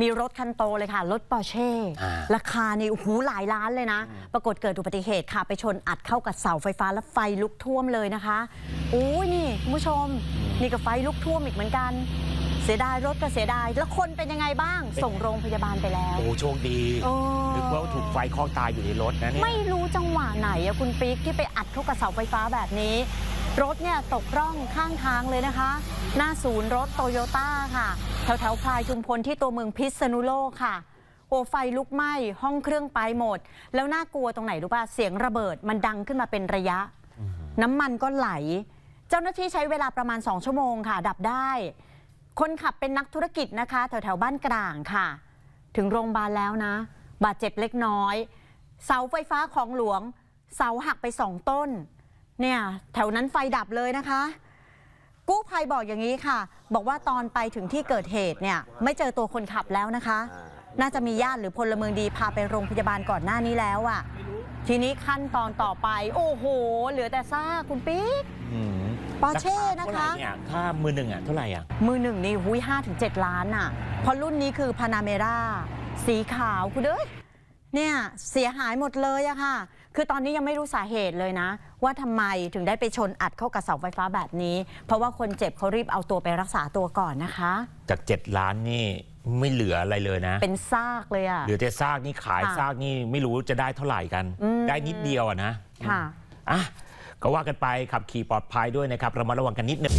มีรถคันโตเลยค่ะ รถปอร์เช่ อ่า ราคานี่โอ้โหหลายล้านเลยนะ ปรากฏเกิดอุบัติเหตุค่ะ ไปชนอัดเข้ากับเสาไฟฟ้าแล้วไฟลุกท่วมเลยนะคะโอ้ยนี่คุณผู้ชม นี่ก็ไฟลุกท่วมอีกเหมือนกัน เสียดายรถก็เสียดาย แล้วคนเป็นยังไงบ้าง ส่งโรงพยาบาลไปแล้ว โอ้โชคดีโอ้นึกว่าถูกไฟคลอกตายอยู่ในรถนะเนี่ย ไม่รู้จังหวะไหนอะคุณปิ๊กที่ไปอัดเข้ากับเสาไฟฟ้าแบบนี้ รถเนี่ยตกร่องข้างทางเลยนะคะ หน้าศูนย์รถโตโยต้าค่ะ แถวแถวพลายชุมพลที่ตัวเมืองพิษณุโลกค่ะโอไฟลุกไหม้ห้องเครื่องไปหมด แล้วน่ากลัวตรงไหนรู้ป่ะเสียงระเบิดมันดังขึ้นมาเป็นระยะ น้ำมันก็ไหล เจ้าหน้าที่ใช้เวลาประมาณ 2 ชั่วโมงค่ะ ดับได้ คนขับเป็นนักธุรกิจนะคะ แถวแถวบ้านกลางค่ะ ถึงโรงพยาบาลแล้วนะ บาดเจ็บเล็กน้อย เสาไฟฟ้าของหลวง เสาหักไปสองต้น เนี่ยแถวนั้นไฟดับเลยนะคะ กู้ภัยบอกอย่างนี้ค่ะ บอกว่าตอนไปถึงที่เกิดเหตุเนี่ยไม่เจอตัวคนขับแล้วนะคะ น่าจะมีญาติหรือพลเมืองดีพาไปโรงพยาบาลก่อนหน้านี้แล้วอะ่ะ ทีนี้ขั้นตอนต่อไป โอ้โห เหลือแต่ซากคุณปิ๊กอืมปอร์เช่นะคะเท่าไหร่เนี่ยค่ามือหนึ่งอะเท่าไหร่อะ มือหนึ่งนี่หุยห้าถึงเจ็ดล้านอะเพราะรุ่นนี้คือพานาเมราสีขาวคุณเอ้ย เนี่ยเสียหายหมดเลยอะค่ะ คือตอนนี้ยังไม่รู้สาเหตุเลยนะ ว่าทำไมถึงได้ไปชนอัดเข้ากับเสาไฟฟ้าแบบนี้ เพราะว่าคนเจ็บเขารีบเอาตัวไปรักษาตัวก่อนนะคะ จาก 7 ล้านนี่ไม่เหลืออะไรเลยนะ เป็นซากเลยอะ เหลือแต่ซากนี่ขายค่ะซากนี่ไม่รู้จะได้เท่าไหร่กัน อืม ได้นิดเดียวอะนะค่ะ อะก็ว่ากันไปขับขี่ปลอดภัยด้วยนะครับระมัดระวังกันนิดนึง